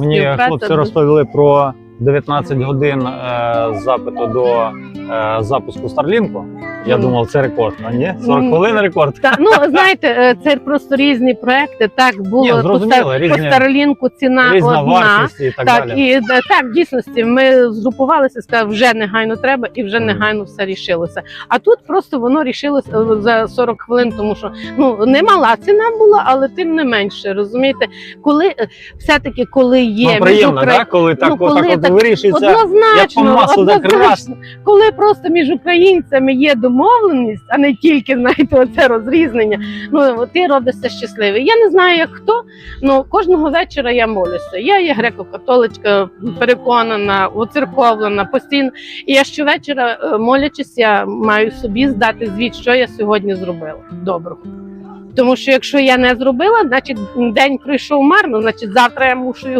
Мені хлопці розповіли про 19 годин е, запиту до е, запуску Старлінку. Я думав, це рекорд. А ні, 40 М. хвилин рекорд. Та, ну знаєте, е, це просто різні проекти. Так було Ні, по, зрозуміло, Стар- різні- по Старлінку ціна Різна одна. і так, Так, далі. і е, так, в дійсності ми згрупувалися, сказали, вже негайно треба, і вже негайно все рішилося. А тут просто воно рішилося е, за 40 хвилин, тому що ну не мала ціна була, але тим не менше, розумієте, коли все-таки коли є Ну, приємно, Украї- так, коли так, ну, коли от так вирішується. Однозначно, як по маслу однозначно. коли просто між українцями є домовленість, а не тільки знаєте, оце розрізнення. Ну ти робишся щасливий. Я не знаю, як хто. Ну кожного вечора я молюся. Я є греко-католичка, переконана, уцерковлена постійно. І я щовечора е, молячись, я маю собі здати звіт, що я сьогодні зробила доброго. Тому що якщо я не зробила, значить день пройшов марно, значить завтра я мушу його.